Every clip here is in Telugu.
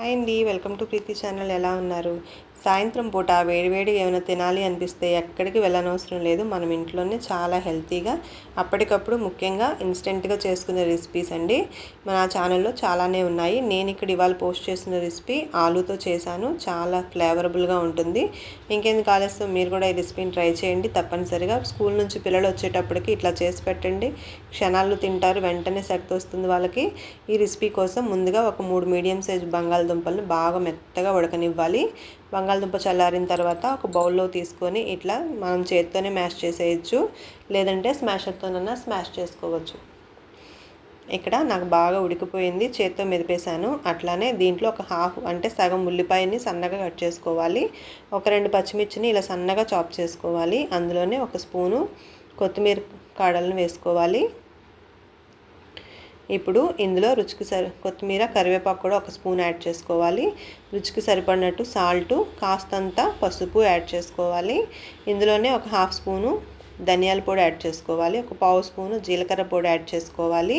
హాయ్ అండి వెల్కమ్ టు ప్రీతి ఛానల్. ఎలా ఉన్నారు? సాయంత్రం పూట వేడివేడిగా ఏమైనా తినాలి అనిపిస్తే ఎక్కడికి వెళ్ళనవసరం లేదు. మనం ఇంట్లోనే చాలా హెల్తీగా అప్పటికప్పుడు ముఖ్యంగా ఇన్స్టెంట్గా చేసుకునే రెసిపీస్ అండి. మన ఛానల్లో చాలానే ఉన్నాయి. నేను ఇక్కడ ఇవాళ పోస్ట్ చేసిన రెసిపీ ఆలూతో చేశాను. చాలా ఫ్లేవరబుల్గా ఉంటుంది. ఇంకేంది కాలేస్తాం మీరు కూడా ఈ రెసిపీని ట్రై చేయండి. తప్పనిసరిగా స్కూల్ నుంచి పిల్లలు వచ్చేటప్పటికి ఇట్లా చేసి పెట్టండి. క్షణాలు తింటారు వెంటనే శక్తి వస్తుంది వాళ్ళకి. ఈ రెసిపీ కోసం ముందుగా ఒక మూడు మీడియం సైజ్ బంగాళదుంపలను బాగా మెత్తగా ఉడకనివ్వాలి. బంగాళదుంప చల్లారిన తర్వాత ఒక బౌల్లో తీసుకొని ఇట్లా మనం చేత్తోనే మ్యాష్ చేసేయచ్చు. లేదంటే స్మాషర్తోనన్నా స్మాష్ చేసుకోవచ్చు. ఇక్కడ నాకు బాగా ఉడికిపోయింది. చేత్తో మెదిపేశాను. అట్లానే దీంట్లో ఒక హాఫ్ అంటే సగం ఉల్లిపాయని సన్నగా కట్ చేసుకోవాలి. ఒక రెండు పచ్చిమిర్చిని ఇలా సన్నగా చాప్ చేసుకోవాలి. అందులోనే ఒక స్పూను కొత్తిమీర కాడలను వేసుకోవాలి. ఇప్పుడు ఇందులో రుచికి సరి కొత్తిమీర కరివేపాకు కూడా ఒక స్పూన్ యాడ్ చేసుకోవాలి. రుచికి సరిపడినట్టు సాల్టు కాస్తంత పసుపు యాడ్ చేసుకోవాలి. ఇందులోనే ఒక హాఫ్ స్పూను ధనియాల పొడి యాడ్ చేసుకోవాలి. ఒక పావు స్పూను జీలకర్ర పొడి యాడ్ చేసుకోవాలి.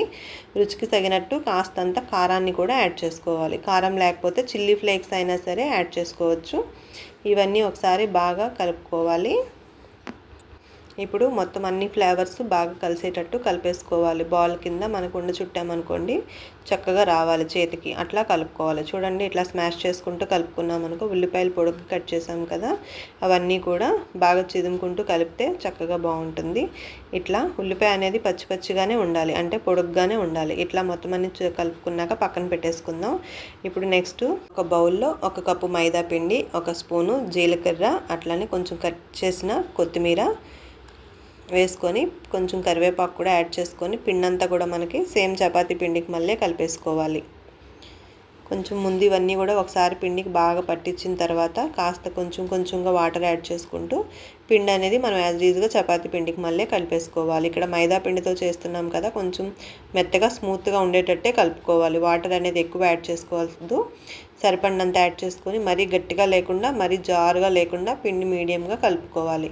రుచికి తగినట్టు కాస్తంత కారాన్ని కూడా యాడ్ చేసుకోవాలి. కారం లేకపోతే చిల్లీ ఫ్లేక్స్ అయినా సరే యాడ్ చేసుకోవచ్చు. ఇవన్నీ ఒకసారి బాగా కలుపుకోవాలి. ఇప్పుడు మొత్తం అన్ని ఫ్లేవర్స్ బాగా కలిసేటట్టు కలిపేసుకోవాలి. బాల్ కింద మనకు ఉండ చుట్టామనుకోండి చక్కగా రావాలి చేతికి. అట్లా కలుపుకోవాలి. చూడండి ఇట్లా స్మాష్ చేసుకుంటూ కలుపుకున్నాం అనుకో ఉల్లిపాయలు పొడుగు కట్ చేసాం కదా అవన్నీ కూడా బాగా చిదుముకుంటూ కలిపితే చక్కగా బాగుంటుంది. ఇట్లా ఉల్లిపాయ అనేది పచ్చి పచ్చిగానే ఉండాలి. అంటే పొడుగ్గానే ఉండాలి. ఇట్లా మొత్తం అన్ని కలుపుకున్నాక పక్కన పెట్టేసుకుందాం. ఇప్పుడు నెక్స్ట్ ఒక బౌల్లో ఒక కప్పు మైదా పిండి ఒక స్పూను జీలకర్ర అట్లానే కొంచెం కట్ చేసిన కొత్తిమీర వేసుకొని కొంచెం కరివేపాకు కూడా యాడ్ చేసుకొని పిండి అంతా కూడా మనకి సేమ్ చపాతీ పిండికి మళ్ళీ కలిపేసుకోవాలి. కొంచెం ముందు ఇవన్నీ కూడా ఒకసారి పిండికి బాగా పట్టించిన తర్వాత కాస్త కొంచెం కొంచెంగా వాటర్ యాడ్ చేసుకుంటూ పిండి అనేది మనం యాజ్ ఈజ్గా చపాతి పిండికి మళ్ళీ కలిపేసుకోవాలి. ఇక్కడ మైదా పిండితో చేస్తున్నాం కదా కొంచెం మెత్తగా స్మూత్గా ఉండేటట్టే కలుపుకోవాలి. వాటర్ అనేది ఎక్కువ యాడ్ చేసుకోవద్దు. సరిపడినంత యాడ్ చేసుకొని మరీ గట్టిగా లేకుండా మరీ జారుగా లేకుండా పిండి మీడియంగా కలుపుకోవాలి.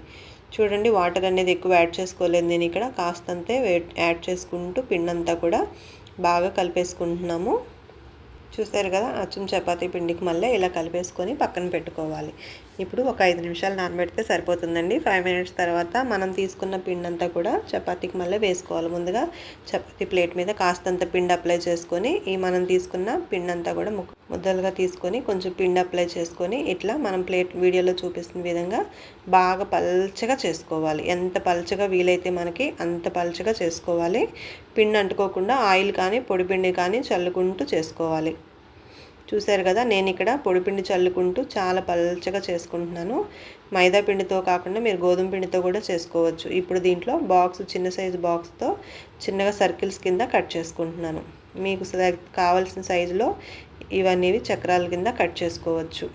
చూడండి వాటర్ అనేది ఎక్కువ యాడ్ చేసుకోలేదు. నేను ఇక్కడ కాస్తంతే యాడ్ చేసుకుంటూ పిండంతా కూడా బాగా కలిపేసుకుంటున్నాము. చూస్తారు కదా అచ్చం చపాతీ పిండికి మళ్ళీ ఇలా కలిపేసుకొని పక్కన పెట్టుకోవాలి. ఇప్పుడు ఒక ఐదు నిమిషాలు నానబెడితే సరిపోతుందండి. ఫైవ్ మినిట్స్ తర్వాత మనం తీసుకున్న పిండి అంతా కూడా చపాతీకి మళ్ళీ వేసుకోవాలి. ముందుగా చపాతీ ప్లేట్ మీద కాస్తంత పిండి అప్లై చేసుకొని ఈ మనం తీసుకున్న పిండి అంతా కూడా ముద్దలుగా తీసుకొని కొంచెం పిండి అప్లై చేసుకొని ఇట్లా మనం ప్లేట్ వీడియోలో చూపిస్తున్న విధంగా బాగా పల్చగా చేసుకోవాలి. ఎంత పల్చగా వీలైతే మనకి అంత పల్చగా చేసుకోవాలి. పిండి అంటుకోకుండా ఆయిల్ కానీ పొడిపిండి కానీ చల్లుకుంటూ చేసుకోవాలి. చూశారు కదా నేను ఇక్కడ పొడిపిండి చల్లుకుంటూ చాలా పల్చగా చేసుకుంటున్నాను. మైదా పిండితో కాకుండా మీరు గోధుమ పిండితో కూడా చేసుకోవచ్చు. ఇప్పుడు దీంట్లో బాక్స్ చిన్న సైజు బాక్స్తో చిన్నగా సర్కిల్స్ కింద కట్ చేసుకుంటున్నాను. మీకు కావాల్సిన సైజులో ఇవన్నీ చక్రాల కింద కట్ చేసుకోవచ్చు.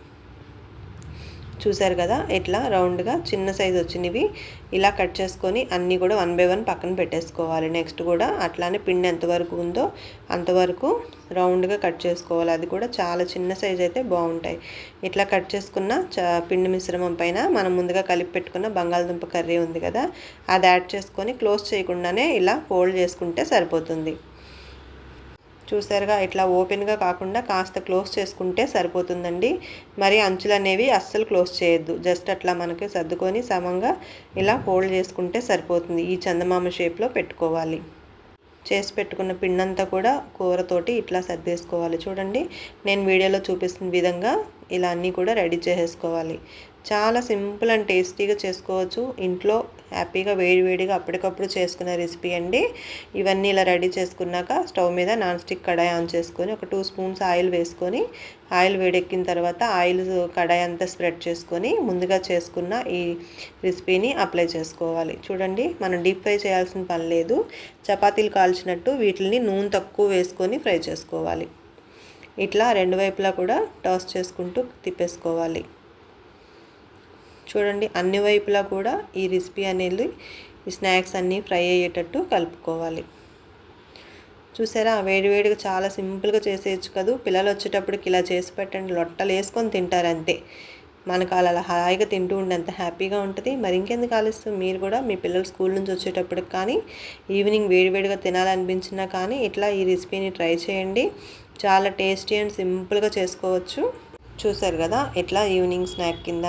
చూసారు కదా? ఇట్లా రౌండ్గా చిన్న సైజు వచ్చినవి ఇలా కట్ చేసుకొని అన్నీ కూడా వన్ బై వన్ పక్కన పెట్టేసుకోవాలి. నెక్స్ట్ కూడా అట్లానే పిండి ఎంతవరకు ఉందో అంతవరకు రౌండ్గా కట్ చేసుకోవాలి. అది కూడా చాలా చిన్న సైజు అయితే బాగుంటాయి. ఇట్లా కట్ చేసుకున్న పిండి మిశ్రమం పైన మనం ముందుగా కలిపి పెట్టుకున్న బంగాళదుంప కర్రీ ఉంది కదా? అది యాడ్ చేసుకొని క్లోజ్ చేయకుండానే ఇలా ఫోల్డ్ చేసుకుంటే సరిపోతుంది. చూసారుగా ఇట్లా ఓపెన్గా కాకుండా కాస్త క్లోజ్ చేసుకుంటే సరిపోతుందండి. మరి అంచులు అనేవి అస్సలు క్లోజ్ చేయొద్దు. జస్ట్ అట్లా మనకి సర్దుకొని సమంగా ఇలా ఫోల్డ్ చేసుకుంటే సరిపోతుంది. ఈ చందమామ షేప్లో పెట్టుకోవాలి. చేసి పెట్టుకున్న పిండంతా కూడా కూరతోటి ఇట్లా సర్దేసుకోవాలి. చూడండి నేను వీడియోలో చూపిస్తున్న విధంగా ఇలా అన్నీ కూడా రెడీ చేసేసుకోవాలి. చాలా సింపుల్ అండ్ టేస్టీగా చేసుకోవచ్చు. ఇంట్లో హ్యాపీగా వేడివేడిగా అప్పటికప్పుడు చేసుకునే రెసిపీ అండి. ఇవన్నీ ఇలా రెడీ చేసుకున్నాక స్టవ్ మీద నాన్ స్టిక్ కడాయి ఆన్ చేసుకొని ఒక టూ స్పూన్స్ ఆయిల్ వేసుకొని ఆయిల్ వేడెక్కిన తర్వాత ఆయిల్ కడాయి అంతా స్ప్రెడ్ చేసుకొని ముందుగా చేసుకున్న ఈ రెసిపీని అప్లై చేసుకోవాలి. చూడండి మనం డీప్ ఫ్రై చేయాల్సిన పని లేదు. చపాతీలు కాల్చినట్టు వీటిని నూనె తక్కువ వేసుకొని ఫ్రై చేసుకోవాలి. ఇట్లా రెండు వైపులా కూడా టాస్ చేసుకుంటూ తిప్పేసుకోవాలి. చూడండి అన్ని వైపులా కూడా ఈ రెసిపీ అనేది ఈ స్నాక్స్ అన్నీ ఫ్రై అయ్యేటట్టు కలుపుకోవాలి. చూసారా? వేడివేడిగా చాలా సింపుల్గా చేసేయచ్చు కదా. పిల్లలు వచ్చేటప్పటికి ఇలా చేసి పెట్టండి. లొట్టలు వేసుకొని తింటారు అంతే. మనకు అలా హాయిగా తింటూ ఉండే అంత హ్యాపీగా ఉంటుంది. మరి ఇంకెందుకు ఆలస్యం? మీరు కూడా మీ పిల్లలు స్కూల్ నుంచి వచ్చేటప్పటికి కానీ ఈవినింగ్ వేడివేడిగా తినాలనిపించినా కానీ ఇట్లా ఈ రెసిపీని ట్రై చేయండి. చాలా టేస్టీ అండ్ సింపుల్గా చేసుకోవచ్చు. చూసారు కదా? ఎట్లా ఈవినింగ్ స్నాక్ కింద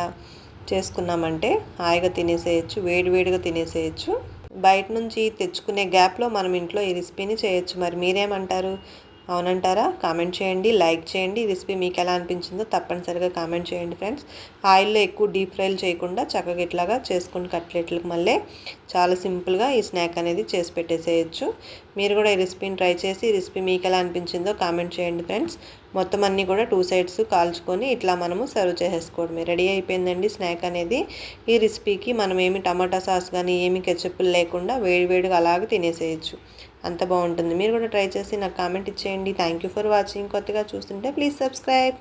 చేసుకున్నామంటే హాయిగా తినేసేయచ్చు వేడివేడిగా తినేసేయచ్చు. బయట నుంచి తెచ్చుకునే గ్యాప్లో మనం ఇంట్లో ఈ రెసిపీని చేయొచ్చు. మరి మీరేమంటారు? అవునంటారా? కామెంట్ చేయండి లైక్ చేయండి. ఈ రెసిపీ మీకు ఎలా అనిపించిందో తప్పనిసరిగా కామెంట్ చేయండి ఫ్రెండ్స్. ఆయిల్లో ఎక్కువ డీప్ ఫ్రైలు చేయకుండా చక్కగా ఇట్లాగా చేసుకుని కట్లెట్లకు మళ్ళీ చాలా సింపుల్గా ఈ స్నాక్ అనేది చేసి పెట్టేసేయచ్చు. మీరు కూడా ఈ రెసిపీని ట్రై చేసి ఈ రెసిపీ మీకు ఎలా అనిపించిందో కామెంట్ చేయండి ఫ్రెండ్స్. మొత్తం అన్నీ కూడా టూ సైడ్స్ కాల్చుకొని ఇట్లా మనము సర్వ్ చేసేసుకోవడమే. రెడీ అయిపోయిందండి స్నాక్ అనేది. ఈ రెసిపీకి మనం ఏమి టమాటా సాస్ కానీ ఏమి కెచ్చప్పులు లేకుండా వేడివేడిగా అలాగే తినేసేయచ్చు. అంత బాగుంటుంది. మీరు కూడా ట్రై చేసి నాకు కామెంట్ ఇచ్చేయండి. థ్యాంక్ యూ ఫర్ వాచింగ్ కొత్తగా చూస్తుంటే ప్లీజ్ సబ్స్క్రైబ్